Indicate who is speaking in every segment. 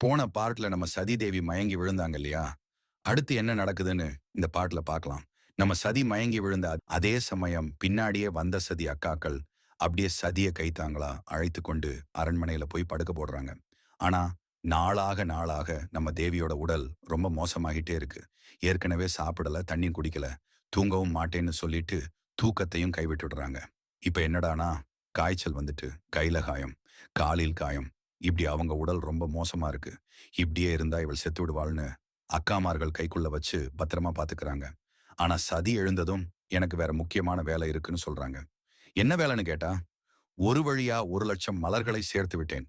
Speaker 1: போன பார்ட்ல நம்ம சதி தேவி மயங்கி விழுந்தாங்க இல்லையா? அடுத்து என்ன நடக்குதுன்னு இந்த பாட்டுல பார்க்கலாம் நம்ம சதி மயங்கி விழுந்த அதே சமயம் பின்னாடியே வந்த சதி அக்காக்கள் அப்படியே சதியை கைத்தாங்களா? அழைத்து கொண்டு அரண்மனையில போய் படுக்க போடுறாங்க. ஆனா நாளாக நாளாக நம்ம தேவியோட உடல் ரொம்ப மோசமாகிட்டே இருக்கு. ஏற்கனவே சாப்பிடல தண்ணி குடிக்கல தூங்கவும் மாட்டேன்னு சொல்லிட்டு தூக்கத்தையும் கைவிட்டுடுறாங்க. இப்ப என்னடானா காய்ச்சல் வந்துட்டு கையில காயம் காலில் காயம் இப்படி அவங்க உடல் ரொம்ப மோசமா இருக்கு. இப்படியே இருந்தா இவள் செத்து விடுவாள்னு அக்காமார்கள் கைக்குள்ள வச்சு பத்திரமா பாத்துக்கிறாங்க. ஆனா சதி எழுந்ததும் எனக்கு வேற முக்கியமான வேலை இருக்குன்னு சொல்றாங்க. என்ன வேலைன்னு கேட்டா ஒரு வழியா ஒரு லட்சம் மலர்களை சேர்த்து விட்டேன்.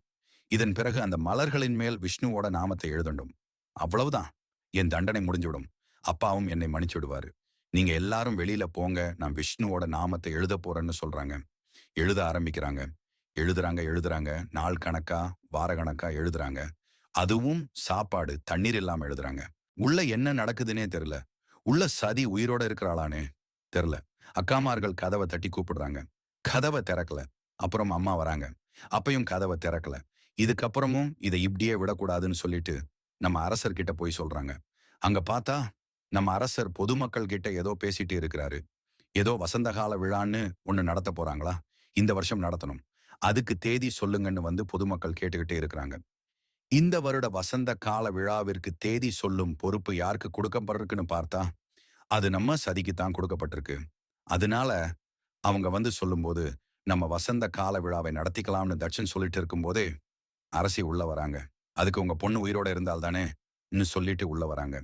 Speaker 1: இதன் பிறகு அந்த மலர்களின் மேல் விஷ்ணுவோட நாமத்தை எழுதண்டும். அவ்வளவுதான். என் தண்டனை முடிஞ்சுவிடும். அப்பாவும் என்னை மன்னிச்சு விடுவாரு. நீங்க எல்லாரும் வெளியில போங்க. நான் விஷ்ணுவோட நாமத்தை எழுத போறேன்னு சொல்றாங்க. எழுத ஆரம்பிக்கிறாங்க. எழுதுறாங்க எழுதுறாங்க. நாள் கணக்கா வார கணக்கா எழுதுறாங்க. அதுவும் சாப்பாடு தண்ணீர் இல்லாம எழுதுறாங்க. உள்ள என்ன நடக்குதுன்னே தெரியல. உள்ள சதி உயிரோட இருக்கிறாளானே தெரியல. அக்காமார்கள் கதவை தட்டி கூப்பிடுறாங்க. கதவை திறக்கல. அப்புறம் அம்மா வராங்க. அப்பயும் கதவை திறக்கல. இதுக்கப்புறமும் இதை இப்படியே விடக்கூடாதுன்னு சொல்லிட்டு நம்ம அரசர்கிட்ட போய் சொல்றாங்க. அங்க பார்த்தா நம்ம அரசர் பொதுமக்கள் கிட்ட ஏதோ பேசிட்டு இருக்கிறாரு. ஏதோ வசந்த கால விழான்னு ஒண்ணு நடத்த போறாங்களா? இந்த வருஷம் நடத்தணும். அதுக்கு தேதி சொல்லுங்கன்னு வந்து பொதுமக்கள் கேட்டுக்கிட்டே இருக்கிறாங்க. இந்த வருட வசந்த கால விழாவிற்கு தேதி சொல்லும் பொறுப்பு யாருக்கு கொடுக்கப்பட்டிருக்குன்னு பார்த்தா அது நம்ம சதிக்கு தான் கொடுக்கப்பட்டிருக்கு. அதனால அவங்க வந்து சொல்லும்போது நம்ம வசந்த கால விழாவை நடத்திக்கலாம்னு தட்சன் சொல்லிட்டு இருக்கும்போதே அரசி உள்ள வராங்க. அதுக்கு உங்க பொண்ணு உயிரோட இருந்தால் தானே இன்னும் சொல்லிட்டு உள்ள வராங்க.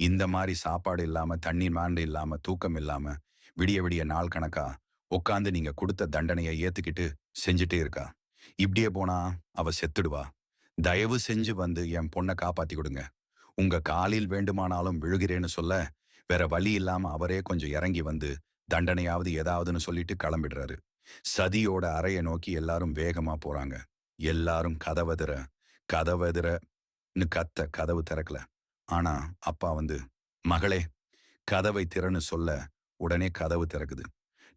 Speaker 1: இந்த மாதிரி சாப்பாடு இல்லாம தண்ணீர் மாண்டு இல்லாம தூக்கம் இல்லாம விடிய விடிய நாள் கணக்கா உட்காந்து நீங்க கொடுத்த தண்டனையை ஏத்துக்கிட்டு செஞ்சுட்டே இருக்கா? இப்படியே போனா அவ செத்துடுவா. தயவு செஞ்சு வந்து என் பொண்ணை காப்பாத்தி கொடுங்க. உங்க காலில் வேண்டுமானாலும் விழுகிறேன்னு சொல்ல வேற வழி இல்லாம அவரே கொஞ்சம் இறங்கி வந்து தண்டனையாவது ஏதாவதுன்னு சொல்லிட்டு கிளம்பிடுறாரு. சதியோட அறையை நோக்கி எல்லாரும் வேகமா போறாங்க. எல்லாரும் கதவதிர கதவதிரன்னு கத்த கதவு திறக்கல. ஆனா அப்பா வந்து மகளே கதவை திறன்னு சொல்ல உடனே கதவு திறக்குது.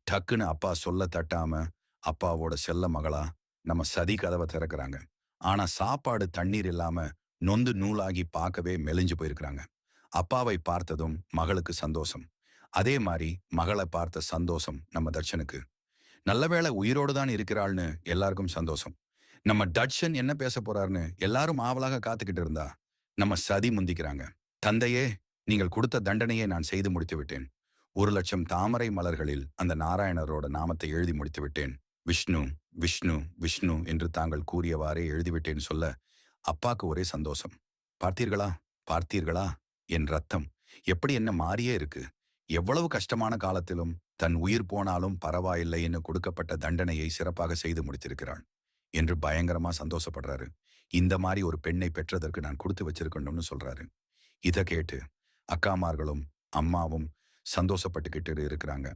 Speaker 1: டக்குன்னு அப்பா சொல்ல தட்டாம அப்பாவோட செல்ல மகளா நம்ம சதி கதவை திறக்கிறாங்க. ஆனா சாப்பாடு தண்ணீர் இல்லாம நொந்து நூலாகி பார்க்கவே மெலிஞ்சு போயிருக்கிறாங்க. அப்பாவை பார்த்ததும் மகளுக்கு சந்தோஷம். அதே மாதிரி மகளை பார்த்த சந்தோஷம் நம்ம தர்ஷனுக்கு நல்லவேளை உயிரோடு தான் இருக்கிறாள்னு எல்லாருக்கும் சந்தோஷம். நம்ம டட்சன் என்ன பேச போறாருன்னு எல்லாரும் ஆவலாக காத்துக்கிட்டு இருந்தா நம்ம சதி முந்திக்கிறாங்க. தந்தையே நீங்கள் கொடுத்த தண்டனையை நான் செய்து முடித்து விட்டேன். ஒரு லட்சம் தாமரை மலர்களில் அந்த நாராயணரோட நாமத்தை எழுதி முடித்து விட்டேன் விஷ்ணு விஷ்ணு விஷ்ணு என்று தாங்கள் கூறியவாறே எழுதிவிட்டேன் சொல்ல அப்பாக்கு ஒரே சந்தோஷம். பார்த்தீர்களா? பார்த்தீர்களா? என் ரத்தம். எப்படி என்ன மாறியே இருக்கு. எவ்வளவு கஷ்டமான காலத்திலும் தன் உயிர் போனாலும் பரவாயில்லை என்று கொடுக்கப்பட்ட தண்டனையை சிறப்பாக செய்து முடித்திருக்கிறான் என்று பயங்கரமா சந்தோஷப்படுறாரு. இந்த மாதிரி ஒரு பெண்ணை பெற்றதற்கு நான் கொடுத்து வச்சிருக்கணும்னு சொல்றாரு. இதை கேட்டு அக்காமார்களும் அம்மாவும் சந்தோஷப்பட்டுக்கிட்டு இருக்கிறாங்க.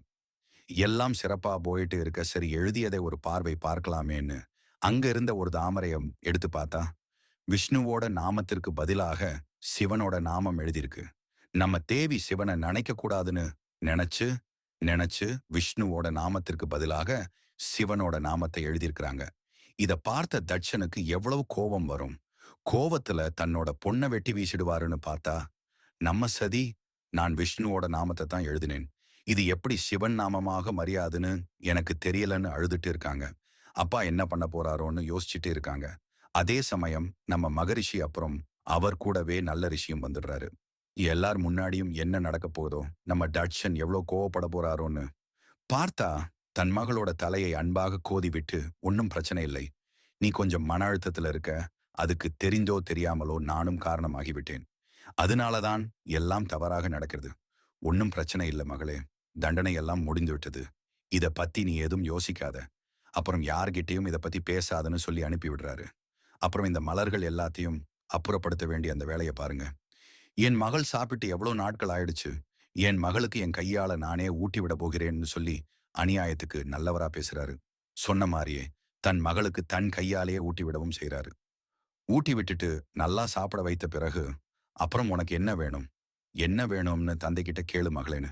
Speaker 1: எல்லாம் சிறப்பா போயிட்டு இருக்க சரி எழுதியதை ஒரு பார்வை பார்க்கலாமேன்னு அங்க இருந்த ஒரு தாமரையம் எடுத்து பார்த்தா விஷ்ணுவோட நாமத்திற்கு பதிலாக சிவனோட நாமம் எழுதியிருக்கு. நம்ம தேவி சிவனை நினைக்க கூடாதுன்னு நினைச்சு நினைச்சு விஷ்ணுவோட நாமத்திற்கு பதிலாக சிவனோட நாமத்தை எழுதியிருக்கிறாங்க. இத பார்த்த தட்சனுக்கு எவ்வளவு கோபம் வரும். கோவத்துல தன்னோட பொண்ணை வெட்டி வீசிடுவாருன்னு பார்த்தா நம்ம சதி நான் விஷ்ணுவோட நாமத்தை தான் எழுதினேன். இது எப்படி சிவன் நாமமாக மரியாதுன்னு எனக்கு தெரியலன்னு அழுதுட்டு இருக்காங்க. அப்பா என்ன பண்ண போறாரோன்னு யோசிச்சுட்டு இருக்காங்க. அதே சமயம் நம்ம மகரிஷி அப்புறம் அவர் கூடவே நல்ல ரிஷியும் வந்துடுறாரு. எல்லார் முன்னாடியும் என்ன நடக்க போகுதோ நம்ம டட்சன் எவ்வளோ கோவப்பட போறாரோன்னு பார்த்தா தன் மகளோட தலையை அன்பாக கோதி விட்டு ஒன்னும் பிரச்சனை இல்லை. நீ கொஞ்சம் மன அழுத்தத்துல இருக்க அதுக்கு தெரிந்தோ தெரியாமலோ நானும் காரணமாகிவிட்டேன். அதனாலதான் எல்லாம் தவறாக நடக்கிறது. ஒன்னும் பிரச்சனை இல்லை மகளே. தண்டனை எல்லாம் முடிந்து விட்டது. இத பத்தி நீ எதுவும் யோசிக்காத. அப்புறம் யார்கிட்டையும் இத பத்தி பேசாதன்னு சொல்லி அனுப்பி விடுறாரு. அப்புறம் இந்த மலர்கள் எல்லாத்தையும் அப்புறப்படுத்த வேண்டிய அந்த வேலையை பாருங்க. என் மகள் சாப்பிட்டு எவ்வளவு நாட்கள் ஆயிடுச்சு. என் மகளுக்கு என் கையால நானே ஊட்டி விட போகிறேன்னு சொல்லி அநியாயத்துக்கு நல்லவரா பேசுறாரு. சொன்ன மாதிரியே தன் மகளுக்கு தன் கையாலேயே ஊட்டி விடவும் செய்கிறாரு ஊட்டி விட்டுட்டு நல்லா சாப்பிட வைத்த பிறகு அப்புறம் உனக்கு என்ன வேணும்? என்ன வேணும்னு தந்தைகிட்ட கேளு மகளேன்னு.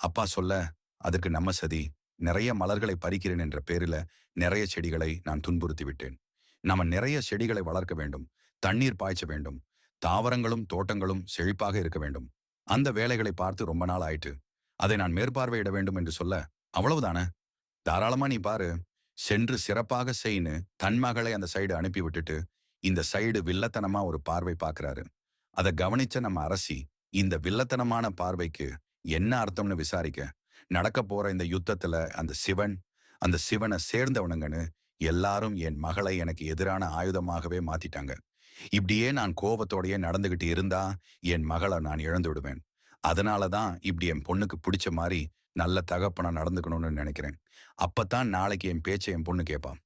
Speaker 1: அப்பா சொல்ல அதுக்கு நம்ம சதி நிறைய மலர்களை பறிக்கிறேன் என்ற பேரில நிறைய செடிகளை நான் துன்புறுத்தி விட்டேன். நாம நிறைய செடிகளை வளர்க்க வேண்டும் தண்ணீர் பாய்ச்ச வேண்டும் தாவரங்களும் தோட்டங்களும் செழிப்பாக இருக்க வேண்டும். அந்த வேலைகளை பார்த்து ரொம்ப நாள் ஆயிட்டு அதை நான் மேற்பார்வையிட வேண்டும் என்று சொல்ல அவ்வளவுதானே? தாராளமா நீ பாரு சென்று சிறப்பாக செய்ன்னு தன் மகளை அந்த சைடு அனுப்பி விட்டுட்டு இந்த சைடு வில்லத்தனமா ஒரு பார்வை பார்க்கிறாரு. அதை கவனிச்ச நம்ம அரசி இந்த வில்லத்தனமான பார்வைக்கு என்ன அர்த்தம்னு விசாரிக்க நடக்க போற இந்த யுத்தத்துல அந்த சிவன் அந்த சிவனை சேர்ந்தவனுங்கன்னு எல்லாரும் என் மகளை எனக்கு எதிரான ஆயுதமாகவே மாத்திட்டாங்க. இப்படியே நான் கோபத்தோடையே நடந்துகிட்டு இருந்தா என் மகளை நான் இழந்து விடுவேன். அதனால தான் இப்படி என் பொண்ணுக்கு பிடிச்ச மாதிரி நல்ல தகப்பனா நடந்துக்கணும்னு நினைக்கிறேன். அப்பத்தான் நாளைக்கு என் பேச்சை என் பொண்ணு கேட்பான்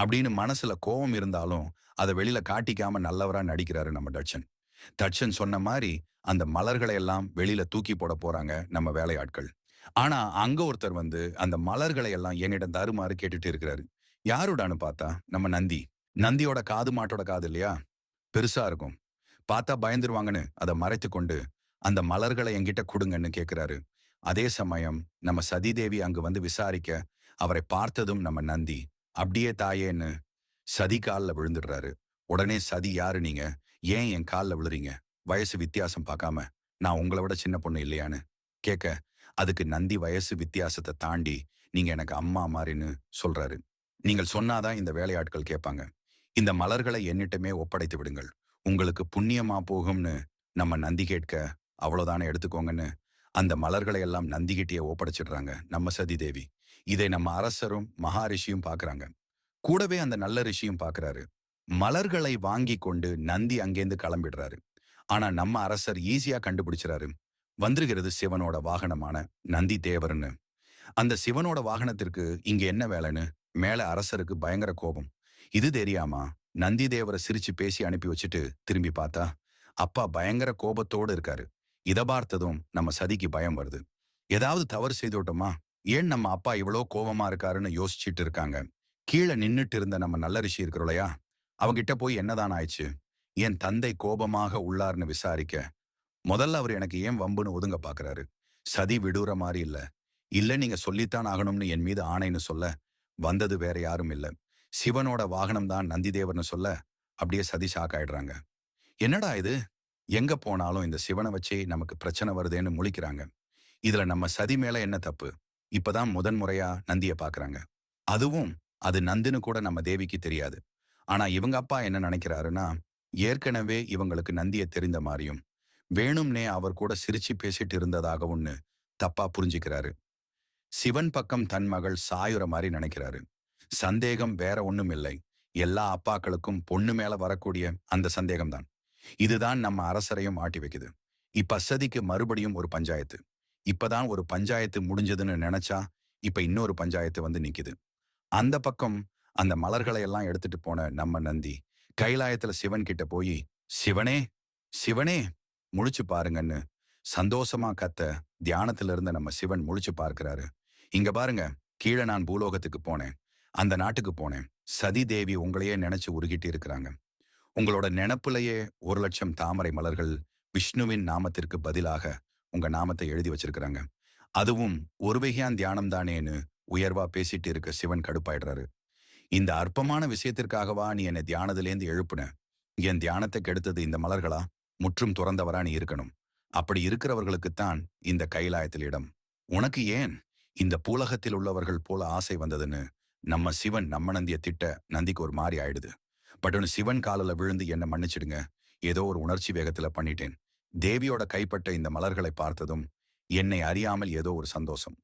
Speaker 1: அப்படின்னு மனசுல கோபம் இருந்தாலும் அதை வெளியில காட்டிக்காம நல்லவரா நடிக்கிறாரு நம்ம டட்சன் தட்சன் சொன்ன மாதிரி அந்த மலர்களை எல்லாம் வெளியில தூக்கி போட போறாங்க நம்ம வேலையாட்கள். ஆனா அங்க ஒருத்தர் வந்து அந்த மலர்களை எல்லாம் என்னிடம் தருமாறு கேட்டுட்டு இருக்கிறாரு. யாருடான்னு பார்த்தா நம்ம நந்தி. நந்தியோட காது மாட்டோட காது இல்லையா? பெருசா இருக்கும். பார்த்தா பயந்துருவாங்கன்னு அதை மறைத்து கொண்டு அந்த மலர்களை என்கிட்ட கொடுங்கன்னு கேக்குறாரு. அதே சமயம் நம்ம சதிதேவி அங்கு வந்து விசாரிக்க அவரை பார்த்ததும் நம்ம நந்தி அப்படியே தாயேன்னு சதி காலில் விழுந்துடுறாரு. உடனே சதி யாரு நீங்க? ஏன் என் காலில் விழுறீங்க? வயசு வித்தியாசம் பார்க்காம நான் உங்களை விட சின்ன பொண்ணு இல்லையான்னு கேட்க அதுக்கு நந்தி வயசு வித்தியாசத்தை தாண்டி நீங்க எனக்கு அம்மா மாதிரின்னு சொல்றாரு. நீங்கள் சொன்னாதான் இந்த வேலையாட்கள் கேட்பாங்க. இந்த மலர்களை என்னிட்டமே ஒப்படைத்து விடுங்கள். உங்களுக்கு புண்ணியமா போகும்னு நம்ம நந்தி கேட்க அவ்வளோதானே எடுத்துக்கோங்கன்னு அந்த மலர்களை எல்லாம் நந்திகிட்டே ஒப்படைச்சிடுறாங்க நம்ம சதி தேவி. இதை நம்ம அரசரும் மகாரிஷியும் பார்க்குறாங்க. கூடவே அந்த நல்ல ரிஷியும் பார்க்குறாரு. மலர்களை வாங்கி கொண்டு நந்தி அங்கேருந்து கிளம்பிடுறாரு. ஆனா நம்ம அரசர் ஈஸியா கண்டுபிடிச்சிறாரு. வந்திருக்கிறது சிவனோட வாகனமான நந்தி தேவர்னு. அந்த சிவனோட வாகனத்திற்கு இங்க என்ன வேலைன்னு மேல அரசருக்கு பயங்கர கோபம். இது தெரியாமா? நந்தி தேவரை சிரிச்சு பேசி அனுப்பி வச்சுட்டு திரும்பி பார்த்தா அப்பா பயங்கர கோபத்தோடு இருக்காரு. இத பார்த்ததும் நம்ம சதிக்கு பயம் வருது. ஏதாவது தவறு செய்துவிட்டோமா? ஏன் நம்ம அப்பா இவ்வளோ கோபமா இருக்காருன்னு யோசிச்சுட்டு இருக்காங்க? கீழே நின்னுட்டு இருந்த நம்ம நல்ல ரிஷி இருக்கிறோலையா அவங்கிட்ட போய் என்னதான் ஆயிடுச்சு? என் தந்தை கோபமாக உள்ளார்னு விசாரிக்க முதல்ல அவர் எனக்கு ஏன் வம்புன்னு ஒதுங்க பாக்குறாரு? சதி விடுற மாதிரி இல்ல. இல்ல நீங்க சொல்லித்தான் ஆகணும்னு என் மீது ஆணைன்னு சொல்ல வந்தது வேற யாரும் இல்ல. சிவனோட வாகனம் தான் நந்திதேவர்னு சொல்ல அப்படியே சதி ஷாக் ஆயிடுறாங்க. என்னடா இது? எங்க போனாலும் இந்த சிவனை வச்சே நமக்கு பிரச்சனை வருதேன்னு முழிக்கிறாங்க. இதுல நம்ம சதி மேல என்ன தப்பு? இப்பதான் முதன்முறையா நந்திய பாக்குறாங்க. அதுவும் அது நந்துன்னு கூட நம்ம தேவிக்கு தெரியாது. ஆனா இவங்க அப்பா என்ன நினைக்கிறாருன்னா ஏற்கனவே இவங்களுக்கு நந்திய தெரிந்த மாதிரியும் வேணும்னே அவர் கூட சிரிச்சு பேசிட்டு இருந்ததாகவும்னு தப்பா புரிஞ்சுக்கிறாரு. சிவன் பக்கம் தன் மகள் சாயுற மாதிரி நினைக்கிறாரு. சந்தேகம் வேற ஒண்ணும் இல்லை. எல்லா அப்பாக்களுக்கும் பொண்ணு மேல வரக்கூடிய அந்த சந்தேகம்தான் இதுதான் நம்ம அரசரையும் ஆட்டி வைக்குது. இப்பசதிக்கு மறுபடியும் ஒரு பஞ்சாயத்து. இப்பதான் ஒரு பஞ்சாயத்து முடிஞ்சதுன்னு நினைச்சா இப்ப இன்னொரு பஞ்சாயத்து வந்து நிக்குது. அந்த பக்கம் அந்த மலர்களை எல்லாம் எடுத்துட்டு போன நம்ம நந்தி கைலாயத்துல சிவன் கிட்ட போய் சிவனே சிவனே முழிச்சு பாருங்கன்னு சந்தோஷமா கத்த தியானத்துல இருந்த நம்ம சிவன் முழிச்சு பார்க்கிறாரு. இங்க பாருங்க கீழே நான் பூலோகத்துக்கு போனேன். அந்த நாட்டுக்கு போனேன். சதி தேவி உங்களையே நினைச்சு உருகிட்டு இருக்கிறாங்க. உங்களோட நினப்புலையே ஒரு லட்சம் தாமரை மலர்கள் விஷ்ணுவின் நாமத்திற்கு பதிலாக உங்க நாமத்தை எழுதி வச்சிருக்கிறாங்க. அதுவும் ஒரு வகையான் தியானம் தானேன்னு உயர்வா பேசிட்டு இருக்க சிவன் கடுப்பாயிடுறாரு. இந்த அற்பமான விஷயத்திற்காகவா நீ என்னை தியானத்திலேந்து எழுப்புன? என் தியானத்தை கெடுத்தது இந்த மலர்களா? முற்றும் துறந்தவரா நீ இருக்கணும். அப்படி இருக்கிறவர்களுக்குத்தான் இந்த கைலாயத்தில் இடம். உனக்கு ஏன் இந்த பூலகத்தில் உள்ளவர்கள் போல ஆசை வந்ததுன்னு? நம்ம சிவன் நம்ம நந்திய திட்ட நந்திக்கு ஒரு மாதிரி ஆயிடுது. பட் ஒன்று சிவன் காலில் விழுந்து என்ன மன்னிச்சிடுங்க. ஏதோ ஒரு உணர்ச்சி வேகத்துல பண்ணிட்டேன். தேவியோட கைப்பட்ட இந்த மலர்களை பார்த்ததும் என்னை அறியாமல் ஏதோ ஒரு சந்தோஷம்.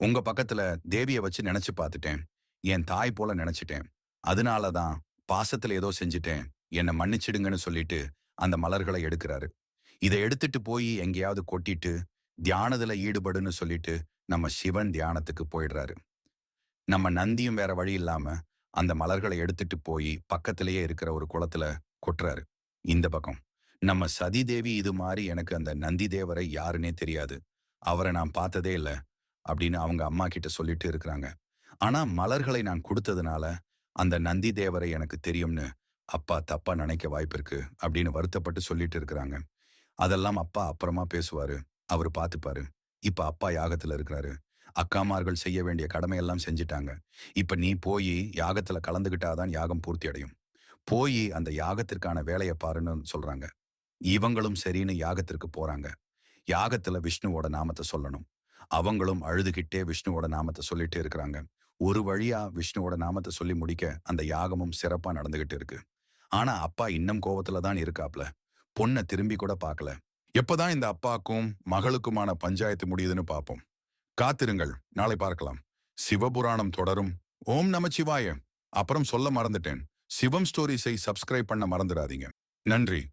Speaker 1: உங்க பக்கத்துல தேவிய வச்சு நினைச்சு பார்த்துட்டேன். என் தாய் போல நினைச்சிட்டேன். அதனால தான் பாசத்துல ஏதோ செஞ்சுட்டேன். என்னை மன்னிச்சிடுங்கன்னு சொல்லிட்டு அந்த மலர்களை எடுக்கிறாரு. இதை எடுத்துட்டு போய் எங்கேயாவது கொட்டிட்டு தியானத்துல ஈடுபடுன்னு சொல்லிட்டு நம்ம சிவன் தியானத்துக்கு போயிடுறாரு. நம்ம நந்தியும் வேற வழி இல்லாம அந்த மலர்களை எடுத்துட்டு போய் பக்கத்திலேயே இருக்கிற ஒரு குளத்துல கொட்டுறாரு. இந்த பக்கம். நம்ம சதி தேவி இது மாதிரி எனக்கு அந்த நந்தி தேவரை யாருன்னே தெரியாது. அவரை நான் பார்த்ததே இல்லை. அப்படின்னு அவங்க அம்மா கிட்ட சொல்லிட்டு இருக்கிறாங்க. ஆனா மலர்களை நான் கொடுத்ததுனால அந்த நந்தி தேவரை எனக்கு தெரியும்னு அப்பா தப்பா நினைக்க வாய்ப்பு இருக்கு அப்படின்னு வருத்தப்பட்டு சொல்லிட்டு இருக்கிறாங்க. அதெல்லாம் அப்பா அப்புறமா பேசுவாரு. அவர் பார்த்துப்பாரு. இப்ப அப்பா யாகத்துல இருக்கிறாரு. அக்காமார்கள் செய்ய வேண்டிய கடமையெல்லாம் செஞ்சிட்டாங்க. இப்ப நீ போய் யாகத்துல கலந்துகிட்டாதான் யாகம் பூர்த்தி அடையும். போய் அந்த யாகத்திற்கான வேலையை பாருன்னு சொல்றாங்க. இவங்களும் சரின்னு யாகத்திற்கு போறாங்க. யாகத்துல விஷ்ணுவோட நாமத்தை சொல்லணும். அவங்களும் அழுதுகிட்டே விஷ்ணுவோட நாமத்தை சொல்லிட்டே இருக்கிறாங்க. ஒரு வழியா விஷ்ணுவோட நாமத்தை சொல்லி முடிக்க அந்த யாகமும் சிறப்பா நடந்துகிட்டு இருக்கு. ஆனா அப்பா இன்னும் கோவத்துல தான் இருக்காப்ல. பொண்ணை திரும்பி கூட பார்க்கல எப்பதான் இந்த அப்பாக்கும் மகளுக்குமான பஞ்சாயத்து முடியுதுன்னு பார்ப்போம் காத்திருங்கள். நாளை பார்க்கலாம். சிவபுராணம் தொடரும். ஓம் நமச்சிவாய அப்புறம் சொல்ல மறந்துட்டேன். சிவம் ஸ்டோரிஸை சப்ஸ்கிரைப் பண்ண மறந்துடாதீங்க. நன்றி.